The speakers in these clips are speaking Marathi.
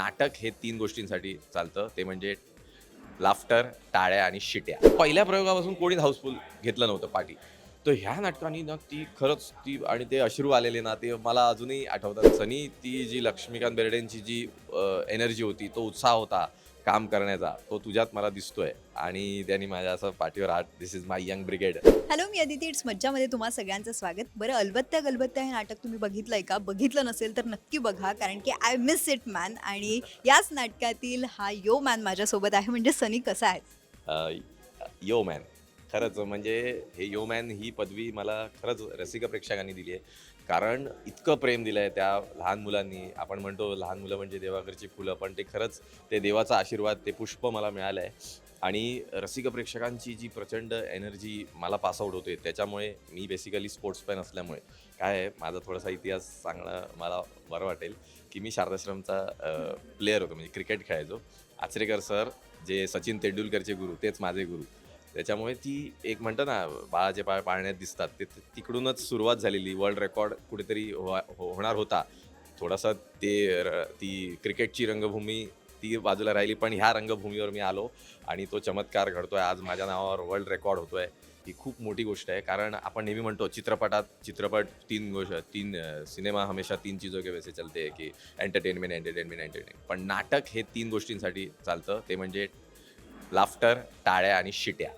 नाटक हे तीन गोष्टींसाठी चालतं. ते म्हणजे लाफ्टर टाळ्या आणि शिट्या. पहिल्या प्रयोगापासून कोणीच हाऊसफुल घेतलं नव्हतं पाठी तर ह्या नाटकांनी ना ती खरंच ती आणि ते अश्रू आलेले ना ते मला अजूनही आठवतात. सनी ती जी लक्ष्मीकांत बेर्डेंची जी एनर्जी होती तो उत्साह होता. काम करण्याचा तो तुझ्यात मला दिसतोय. आणि त्यांनी माझ्या असं पाठीवर हात this is my young brigade hello me Aditi. It's मज्जामध्ये तुम्हा सगळ्यांचं स्वागत. बरं अलबत्त्या गलबत्त्या हे नाटक तुम्ही बघितलंय का? बघितलं नसेल तर नक्की बघा कारण की आय मिस इट मॅन आणि याच नाटकातील हा यो मॅन माझ्यासोबत आहे. म्हणजे सनी कसा आहे? यो मॅन खरंच म्हणजे हे यो मॅन ही पदवी मला खरंच रसिक प्रेक्षकांनी दिली आहे. कारण इतकं प्रेम दिलं आहे त्या लहान मुलांनी. आपण म्हणतो लहान मुलं म्हणजे देवाघरची फुलं पण ते खरंच ते देवाचा आशीर्वाद ते पुष्प मला मिळालं आहे आणि रसिक प्रेक्षकांची जी प्रचंड एनर्जी मला पासआउट होते त्याच्यामुळे मी बेसिकली स्पोर्ट्स फॅन असल्यामुळे. काय आहे माझा थोडासा इतिहास सांगणं मला बरं वाटेल की मी शारदाश्रमचा प्लेअर होतो म्हणजे क्रिकेट खेळायचो. आचरेकर सर जे सचिन तेंडुलकरचे गुरु तेच माझे गुरु. त्याच्यामुळे ती एक म्हणतं ना बाळाचे पाय पाळण्यात दिसतात. ते तिकडूनच सुरुवात झालेली. वर्ल्ड रेकॉर्ड कुठेतरी हो- होणार होता. थोडासा ते र- ती क्रिकेटची रंगभूमी ती बाजूला राहिली पण ह्या रंगभूमीवर मी आलो आणि तो चमत्कार घडतोय. आज माझ्या नावावर वर्ल्ड रेकॉर्ड होतोय. ही खूप मोठी गोष्ट आहे. कारण आपण नेहमी म्हणतो चित्रपटात चित्रपट तीन गोष्ट तीन सिनेमा हमेशा तीन चीजों के वैसे चलते आहे की एंटरटेनमेंट एंटरटेनमेंट एंटरटेनमेंट पण नाटक हे तीन गोष्टींसाठी चालतं. ते म्हणजे लाफ्टर टाळ्या आणि शिट्या.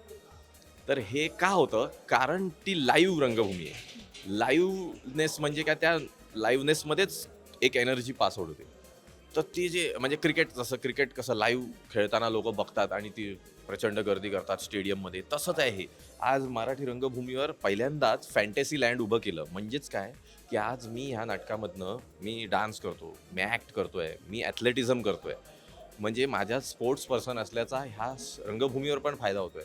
तर हे का होतं? कारण ती लाईव्ह रंगभूमी आहे. लाईव्हनेस म्हणजे काय? त्या लाईव्हनेसमध्येच एक एनर्जी पास आउट होते. तर ती जे म्हणजे क्रिकेट जसं क्रिकेट कसं लाईव्ह खेळताना लोक बघतात आणि ती प्रचंड गर्दी करतात स्टेडियममध्ये तसंच आहे हे. आज मराठी रंगभूमीवर पहिल्यांदाच फॅन्टसी लँड उभं केलं. म्हणजेच काय? की आज मी ह्या नाटकामधनं मी डान्स करतो मी ॲक्ट करतोय मी ॲथलेटिझम करतोय. म्हणजे माझ्या स्पोर्ट्स पर्सन असल्याचा ह्या रंगभूमीवर पण फायदा होतोय.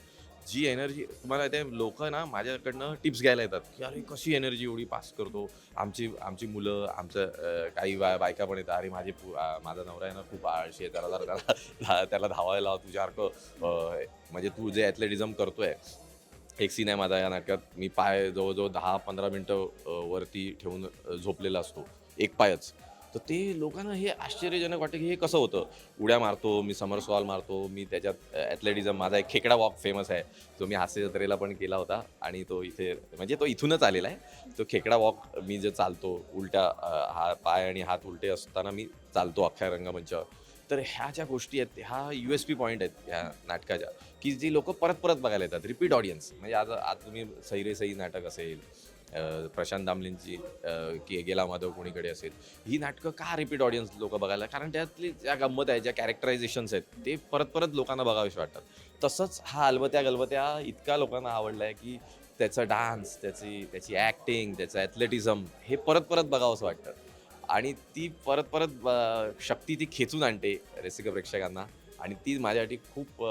जी एनर्जी तुम्हाला ते लोक ना माझ्याकडनं टिप्स घ्यायला येतात की अरे कशी एनर्जी एवढी पास करतो? आमची आमची मुलं आमचं काही बा बायका पण येतात अरे माझे पु- माझा नवरा आहे ना खूप आळशी आहे त्याला जरा त्याला धा- त्याला धावायला तुझ्यासारखं म्हणजे तू जे ॲथलेटिझम करतोय एक सीन आहे माझा या नाटकात मी पाय जवळजवळ दहा पंधरा मिनटं वरती ठेवून झोपलेला असतो. एक पायच. तर ते लोकांना हे आश्चर्यजनक वाटतं की हे कसं होतं? उड्या मारतो मी समर सॉल मारतो मी त्याच्यात ॲथलेटिझम माझा एक खेकडा वॉक फेमस आहे. जो मी हास्य जत्रेला पण केला होता आणि तो इथे म्हणजे तो इथूनच आलेला आहे. तो खेकडा वॉक मी जे चालतो उलटा हा पाय आणि हात उलटे असताना मी चालतो अख्ख्या रंगमंचावर. तर ह्या ज्या गोष्टी आहेत ह्या यू एस पी पॉईंट आहेत ह्या नाटकाच्या की जी लोक परत परत बघायला येतात. रिपीट ऑडियन्स म्हणजे आज आज तुम्ही सैरे सई नाटक असेल प्रशांत दामलेंची की गेला माधव कोणीकडे असेल. ही नाटकं का रिपीट ऑडियन्स लोक बघायला? कारण त्यातली ज्या गंमत आहे ज्या कॅरेक्टरायझेशन्स आहेत ते परत परत लोकांना बघावेसे वाटतात. तसंच हा अलबत्या गलबत्या इतका लोकांना आवडला आहे की त्याचं डान्स त्याची त्याची ॲक्टिंग त्याचं ॲथलेटिझम हे परत परत बघावंसं वाटतं. आणि ती परत परत शक्ती ती खेचून आणते रसिक प्रेक्षकांना आणि ती माझ्यासाठी खूप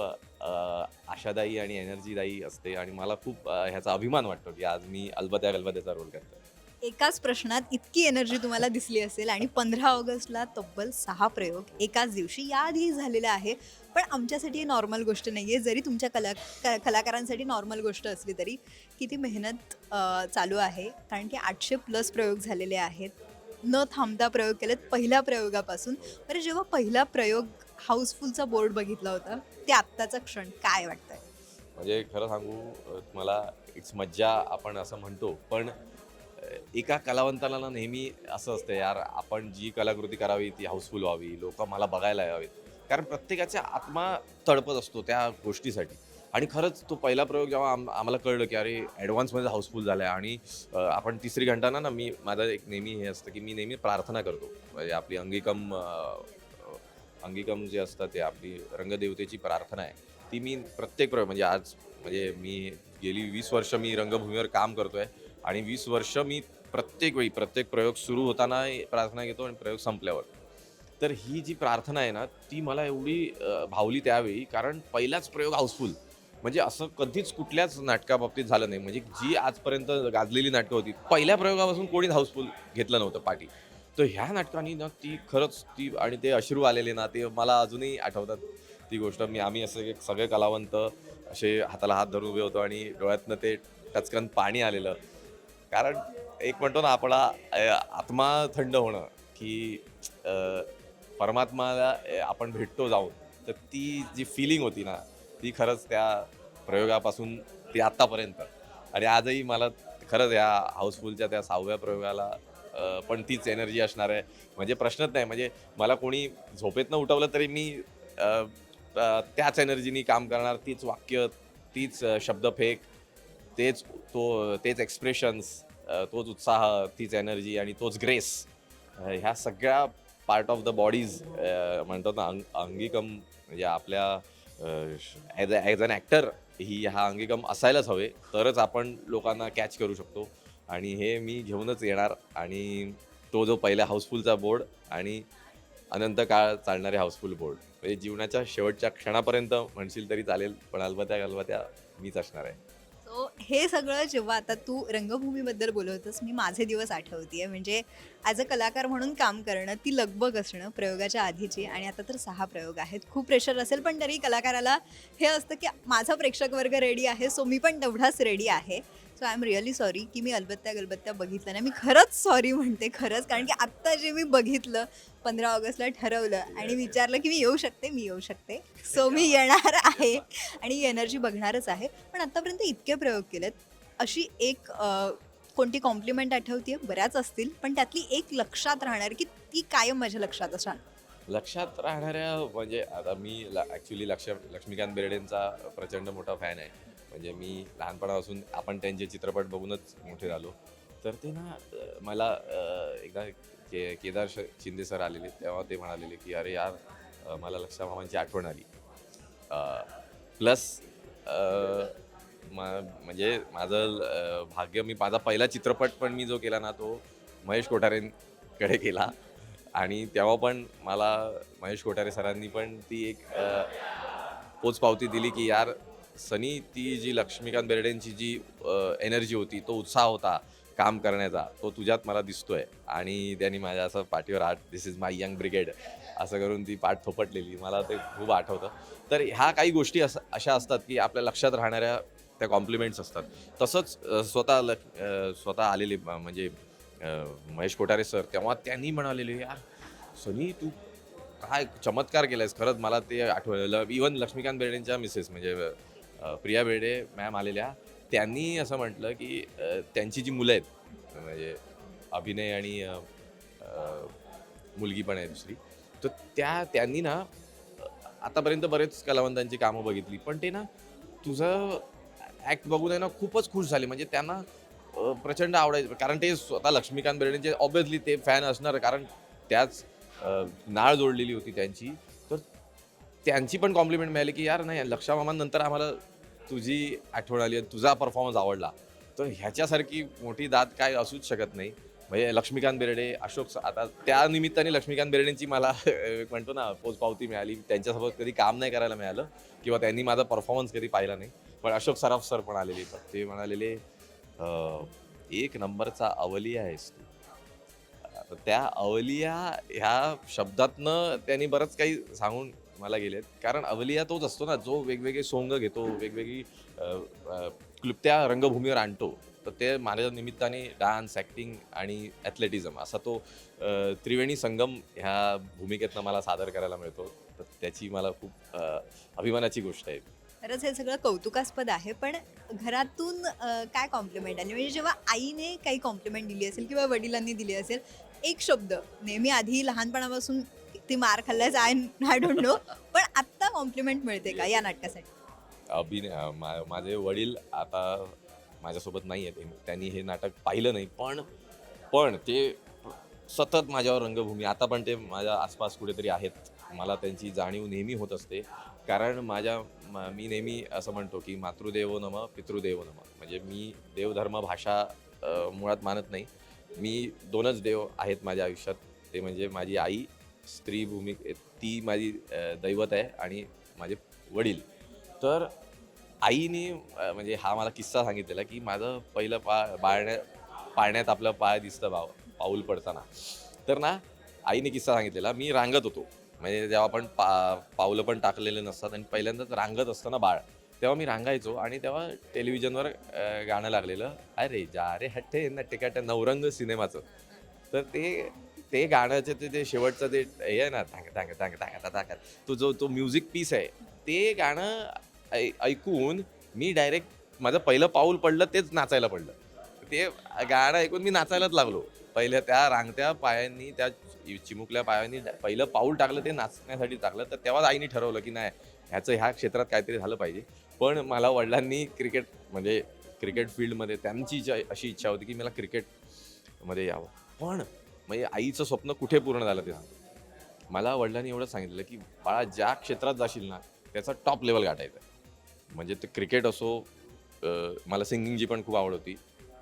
आशादायी आणि एनर्जीदायी असते आणि मला खूप ह्याचा अभिमान वाटतो की आज मी अलबत्या गलबत्याचा रोल करतो एकाच प्रश्नात इतकी एनर्जी तुम्हाला दिसली असेल आणि पंधरा ऑगस्टला तब्बल सहा प्रयोग एकाच दिवशी याआधी झालेला आहे. पण आमच्यासाठी नॉर्मल गोष्ट नाही आहे. जरी तुमच्या कला क- कलाकारांसाठी नॉर्मल गोष्ट असली तरी किती मेहनत चालू आहे. कारण की आठशे प्लस प्रयोग झालेले आहेत. न थांबता प्रयोग केलेत पहिल्या प्रयोगापासून. बरं जेव्हा पहिला प्रयोग हाऊसफुलचा बोर्ड बघितला होता. ते आत्ताचा क्षण काय वाटतंय? म्हणजे खरं सांगू मला तुम्हाला इट्स मज्जा आपण असं म्हणतो पण एका कलावंताला ना नेहमी असं असतं यार आपण जी कलाकृती करावी ती हाऊसफुल व्हावी लोक मला बघायला यावेत. कारण प्रत्येकाचा आत्मा तडपत असतो त्या गोष्टीसाठी. आणि खरंच तो पहिला प्रयोग जेव्हा आम आम्हाला कळलं की अरे ॲडव्हान्समध्ये हाऊसफुल झाला आहे आणि आपण तिसरी घंटाना ना मी माझं एक नेहमी हे असतं की मी नेहमी प्रार्थना करतो. म्हणजे आपली अंगिकम अंगिकम जे असतं ते आपली रंगदेवतेची प्रार्थना आहे. ती मी प्रत्येक प्र म्हणजे आज म्हणजे मी गेली वीस वर्ष मी रंगभूमीवर काम करतोय आणि वीस वर्ष मी प्रत्येक वेळी प्रत्येक प्रयोग सुरू होताना प्रार्थना घेतो आणि प्रयोग संपल्यावर. तर ही जी प्रार्थना आहे ना ती मला एवढी भावली त्यावेळी कारण पहिलाच प्रयोग हाऊसफुल. म्हणजे असं कधीच कुठल्याच नाटकाबाबतीत झालं नाही. म्हणजे जी आजपर्यंत गाजलेली नाटकं होती पहिल्या प्रयोगापासून कोणीच हाऊसफुल घेतलं नव्हतं पाठी. तर ह्या नाटकांनी ना ती खरंच ती आणि ते अश्रू आलेले ना ते मला अजूनही आठवतात ती गोष्ट. मी आम्ही असं एक सगळे कलावंत असे हाताला हात धरून उभे होतो आणि डोळ्यातनं ते टचकन पाणी आलेलं. कारण एक म्हणतो ना आपला आत्मा थंड होणं की परमात्माला आपण भेटतो जाऊन तर ती जी फिलिंग होती ना ती खरंच त्या प्रयोगापासून ती आत्तापर्यंत. आणि आजही मला खरंच या हाऊसफुलच्या त्या सहाव्या प्रयोगाला पण तीच एनर्जी असणार आहे. म्हणजे प्रश्नच नाही. म्हणजे मला कोणी झोपेतनं उठवलं तरी मी त्याच एनर्जीनी काम करणार. तीच वाक्य तीच शब्दफेक तेच तो तेच एक्सप्रेशन्स तोच उत्साह तीच एनर्जी आणि तोच ग्रेस ह्या सगळ्या पार्ट ऑफ द बॉडीज म्हणतात ना अंग अंगिकम म्हणजे आपल्या ॲज ॲज अन ॲक्टर ही हा अंगिकम असायलाच हवे. तरच आपण लोकांना कॅच करू शकतो. आणि हे मी घेऊनच येणार आणि तो जो पहिल्या हाऊसफुलचा बोर्ड आणि अनंत काळ चालणारे हाऊसफुल बोर्ड. म्हणजे जीवनाच्या शेवटच्या क्षणापर्यंत म्हणशील तरी चालेल पण अलबत्या अलबत्या मीच असणार आहे. सो हे सगळं जेव्हा आता तू रंगभूमीबद्दल बोलवतोस मी माझे दिवस आठवते म्हणजे ॲज अ कलाकार म्हणून काम करणं ती लगबग असणं प्रयोगाच्या आधीची आणि आता तर सहा प्रयोग आहेत. खूप प्रेशर असेल पण तरी कलाकाराला हे असतं की माझा प्रेक्षक वर्ग रेडी आहे सो मी पण तेवढाच रेडी आहे. So I am really sorry की मी अलबत्त्या गलबत्त्या बघितलं नाही. मी खरंच सॉरी म्हणते खरंच. कारण की आत्ता जे मी बघितलं पंधरा ऑगस्टला ठरवलं आणि विचारलं की मी येऊ शकते मी येऊ शकते. सो मी येणार आहे आणि ही एनर्जी बघणारच आहे. पण आत्तापर्यंत इतके प्रयोग केलेत. अशी एक कोणती कॉम्प्लिमेंट आठवते बऱ्याच असतील. पण त्यातली एक लक्षात राहणार की ती कायम माझ्या लक्षात असणार लक्षात राहणाऱ्या म्हणजे आता मी ॲक्च्युली लक्ष लक्ष्मीकांत बेर्डेंचा प्रचंड मोठा फॅन आहे. म्हणजे मी लहानपणापासून आपण त्यांचे चित्रपट बघूनच मोठे झालो. तर ते ना मला एकदा के केदार शिंदे सर आलेले तेव्हा ते म्हणालेले की अरे यार मला लक्षा मामांची आठवण आली. प्लस म्हणजे माझं भाग्य मी माझा पहिला चित्रपट पण मी जो केला ना तो महेश कोठारेंकडे केला. आणि तेव्हा पण मला महेश कोठारे सरांनी पण ती एक पोचपावती दिली की यार सनी ती जी लक्ष्मीकांत बेर्डेंची जी एनर्जी होती तो उत्साह होता काम करण्याचा तो तुझ्यात मला दिसतोय. आणि त्यांनी माझ्या असं पाठीवर आठ this is my young brigade असं करून ती पाठ थोपटलेली. मला ते खूप आठवतं. तर ह्या काही गोष्टी असं अशा असतात की आपल्या लक्षात राहणाऱ्या त्या कॉम्प्लिमेंट्स असतात. तसंच स्वतः ल स्वतः आलेले म्हणजे महेश कोठारे सर तेव्हा त्यांनी म्हणालेले यार सनी तू काय चमत्कार केलायस. खरंच मला ते आठवलं. इवन लक्ष्मीकांत बेर्डेंच्या मिसेस म्हणजे प्रिया बेडे मॅम आलेल्या त्यांनी असं म्हटलं की त्यांची जी मुलं आहेत म्हणजे अभिनय आणि मुलगी पण आहे दुसरी तर त्या त्यांनी ना आतापर्यंत बरेच कलावंतांची कामं बघितली पण ते ना तुझं ॲक्ट बघून आहे ना खूपच खुश झाले म्हणजे त्यांना प्रचंड आवडायचं कारण ते स्वतः लक्ष्मीकांत बेर्डेंचे ऑब्विसली ते फॅन असणार कारण त्याच नाळ जोडलेली होती त्यांची त्यांची पण कॉम्प्लिमेंट मिळाली की यार नाही लक्षा मामांनंतर आम्हाला तुझी आठवण आली आणि तुझा परफॉर्मन्स आवडला. तर ह्याच्यासारखी मोठी दाद काय असूच शकत नाही. म्हणजे लक्ष्मीकांत बेर्डे अशोक स- आता त्या निमित्ताने लक्ष्मीकांत बेर्डेंची मला एक म्हणतो ना पोचपावती मिळाली. त्यांच्यासोबत कधी काम नाही करायला मिळालं किंवा त्यांनी माझा परफॉर्मन्स कधी पाहिला नाही. पण अशोक सराफ सर पण आलेले तर ते म्हणालेले एक नंबरचा अवलिया आहेस तू. त्या अवलिया ह्या शब्दातनं त्यांनी बरंच काही सांगून मला गेलेत. कारण अवलिया तोच असतो ना जो वेगवेगळे सोंग घेतो वेगवेगळी क्लुप्त्या रंगभूमीवर आणतो तर ते माझ्या निमित्ताने डान्स ॲक्टिंग आणि ॲथलेटिझम असा तो त्रिवेणी संगम ह्या भूमिकेतनं मला सादर करायला मिळतो. तर त्याची मला खूप अभिमानाची गोष्ट आहे. खरंच हे सगळं कौतुकास्पद आहे पण घरातून काय कॉम्प्लिमेंट आली म्हणजे जेव्हा आईने काही कॉम्प्लिमेंट दिली असेल किंवा वडिलांनी दिली असेल एक शब्द नेहमी आधी लहानपणापासून ती मार खाल्ल्यास आय आय डोंट नो पण आत्ता कॉम्प्लिमेंट मिळते का या नाटकासाठी? अभिनय मा- माझे वडील आता माझ्यासोबत नाही आहेत त्यांनी हे नाटक पाहिलं नाही. पण पण ते सतत माझ्यावर रंगभूमी आता पण ते माझ्या आसपास कुठेतरी आहेत. मला त्यांची जाणीव नेहमी होत असते. कारण माझ्या म- मी नेहमी असं म्हणतो की मातृदेवो नम पितृदेवो नम. म्हणजे मी देवधर्म भाषा मुळात मानत नाही. मी दोनच देव आहेत माझ्या आयुष्यात. ते म्हणजे माझी आई स्त्री भूमिक ती माझी दैवत आहे आणि माझे वडील. तर आईने म्हणजे हा मला किस्सा सांगितलेला की माझं पहिलं पा बाळण्या पाळण्यात आपलं पाय दिसतं भाव पाऊल पडताना. तर ना आईने किस्सा सांगितलेला मी रांगत होतो. म्हणजे जेव्हा आपण पा पावलं पण टाकलेले नसतात आणि पहिल्यांदाच रांगत असताना बाळ तेव्हा मी रांगायचो आणि तेव्हा टेलिव्हिजनवर गाणं लागलेलं अरे जा रे हट्टे नटिकाट नवरंग सिनेमाचं. तर ते ते गाण्याचे ते ते शेवटचं ते हे आहे ना टांग टांग टांग टांग टांग तो जो तो म्युझिक पीस आहे ते गाणं ऐ- ऐकून मी डायरेक्ट माझं पहिलं पाऊल पडलं तेच नाचायला पडलं. ते गाणं ऐकून मी नाचायलाच लागलो. पहिल्या त्या रांगत्या पायांनी त्या चिमुकल्या पायांनी पहिलं पाऊल टाकलं ते नाचण्यासाठी टाकलं. तर तेव्हाच आईने ठरवलं की नाही ह्याचं ह्या क्षेत्रात काहीतरी झालं पाहिजे. पण मला वडिलांनी क्रिकेट म्हणजे क्रिकेट फील्डमध्ये त्यांची इच्छा अशी इच्छा होती की मला क्रिकेटमध्ये यावं. पण म्हणजे आईचं स्वप्न कुठे पूर्ण झालं ते सांग मला वडिलांनी एवढं सांगितलं की बाळा ज्या क्षेत्रात जाशील ना त्याचा टॉप लेवल गाठायचं म्हणजे ते क्रिकेट असो मला सिंगिंगची पण खूप आवड होती.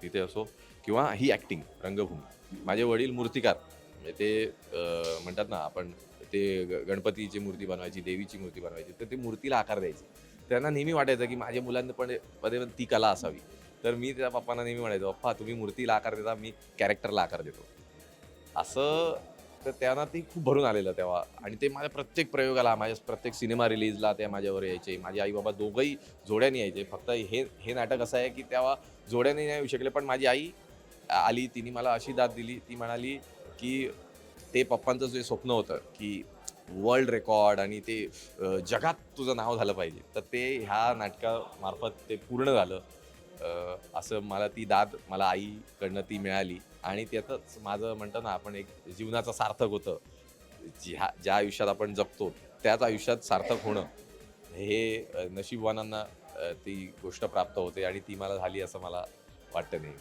तिथे असो किंवा ही ॲक्टिंग रंगभूमी. माझे वडील मूर्तिकार. म्हणजे ते म्हणतात ना आपण ते ग- गणपतीची मूर्ती बनवायची देवीची मूर्ती बनवायची तर ते मूर्तीला आकार द्यायचे. त्यांना नेहमी वाटायचं की माझ्या मुलांना पण मध्ये ती कला असावी. तर मी त्या पप्पांना नेहमी म्हणायचो पप्पा तुम्ही मूर्तीला आकार देता मी कॅरेक्टरला आकार देतो. असं तर त्यांना ते खूप भरून आलेलं तेव्हा. आणि ते माझ्या प्रत्येक प्रयोगाला माझ्या प्रत्येक सिनेमा रिलीजला ते माझ्यावर यायचे. माझे आई बाबा दोघंही जोड्याने यायचे. फक्त हे हे नाटक असं आहे की तेव्हा जोड्याने नाही येऊ शकले पण माझी आई आली तिने मला अशी दाद दिली. ती म्हणाली की ते पप्पांचं जे स्वप्न होतं की वर्ल्ड रेकॉर्ड आणि ते जगात तुझं नाव झालं पाहिजे. तर ते ह्या नाटकामार्फत ते पूर्ण झालं. असं मला ती दाद मला आईकडनं ती मिळाली. आणि त्यातच माझं म्हणतो ना आपण एक जीवनाचं सार्थक होतं. ज्या ज्या आयुष्यात आपण जगतो त्याच आयुष्यात सार्थक होणं हे नशीबवानांना ती गोष्ट प्राप्त होते आणि ती मला झाली असं मला वाटतं नाही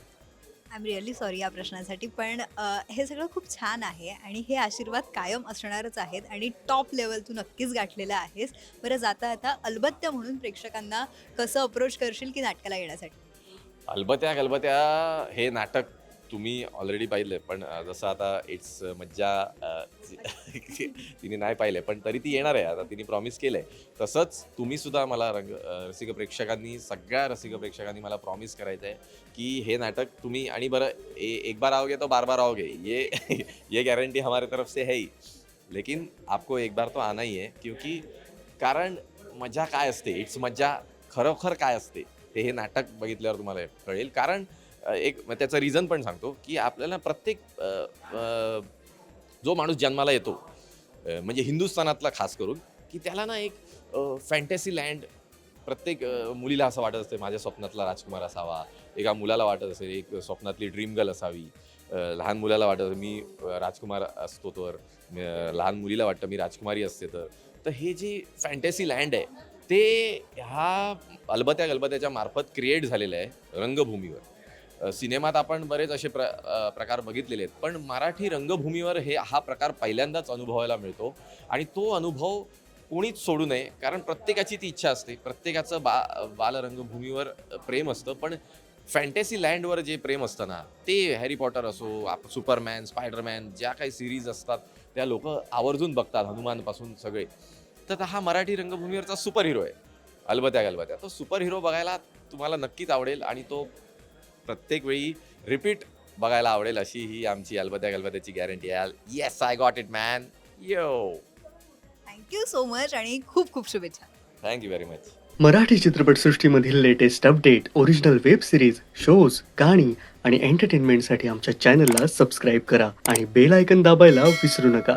आय एम रिअली सॉरी या प्रश्नासाठी पण हे सगळं खूप छान आहे आणि हे आशीर्वाद कायम असणारच आहेत आणि टॉप लेवल तू नक्कीच गाठलेलं आहेस. बरं जाता आता अलबत्त्या म्हणून प्रेक्षकांना कसं अप्रोच करशील की नाटकाला येण्यासाठी? अलबत्या गलबत्या हे नाटक तुम्ही ऑलरेडी पाहिलं पण जसं आता इट्स मज्जा तिने नाही पाहिलं पण तरी ती येणार आहे. आता तिने प्रॉमिस केलं आहे तसंच तुम्ही सुद्धा मला रंग रसिक प्रेक्षकांनी सगळ्या रसिक प्रेक्षकांनी मला प्रॉमिस करायचं आहे की हे नाटक तुम्ही आणि बरं ए, एक बार आओगे तो बार बार आओगे. ये ये गॅरंटी हमारे तरफ से है ही. लेकिन आपको एक बार तो आना ही है क्योंकि कारण मजा काय असते? इट्स मज्जा खरोखर काय असते? ते हे नाटक बघितल्यावर तुम्हाला कळेल. कारण एक त्याचं रिझन पण सांगतो की आपल्याला प्रत्येक जो माणूस जन्माला येतो म्हणजे हिंदुस्थानातला खास करून की त्याला ना एक फॅन्टॅसी लँड प्रत्येक मुलीला असं वाटत असते माझ्या स्वप्नातला राजकुमार असावा एका मुलाला वाटत असेल एक स्वप्नातली ड्रीम गर्ल असावी लहान मुलाला वाटत मी राजकुमार असतो तर लहान मुलीला वाटतं मी राजकुमारी असते तर तर हे जी फॅन्टॅसी लँड आहे ते ह्या अलबत्या गलबत्याच्या मार्फत क्रिएट झालेलं आहे रंगभूमीवर. सिनेमात आपण बरेच असे प्र प्रकार बघितलेले आहेत. पण मराठी रंगभूमीवर हे हा प्रकार पहिल्यांदाच अनुभवायला मिळतो. आणि तो अनुभव कोणीच सोडू नये कारण प्रत्येकाची ती इच्छा असते. प्रत्येकाचं बा बालरंगभूमीवर प्रेम असतं. पण फॅन्टॅसी लँडवर जे प्रेम असतं ना ते हॅरी पॉटर असो आप सुपरमॅन स्पायडरमॅन ज्या काही सिरीज असतात त्या लोक आवर्जून बघतात हनुमानपासून सगळे. तर हा मराठी रंगभूमीवरचा सुपर हिरो आहे. अलबत्या गलबत्या तो सुपर हिरो बघायला तुम्हाला नक्कीच आवडेल आणि तो प्रत्येक वेळी रिपीट बघायला आवडेल अशी ही आमची अलबत्या गलबत्याची गॅरंटी आहे. Yes I got it man yo thank you so much आणि खूप खूप शुभेच्छा. Thank you very much Marathi चित्रपटसृष्टीमधील latest update original web series shows गाणी आणि एंटरटेनमेंटसाठी आमच्या चॅनलला सबस्क्राईब करा आणि बेल आयकन दाबायला विसरू नका.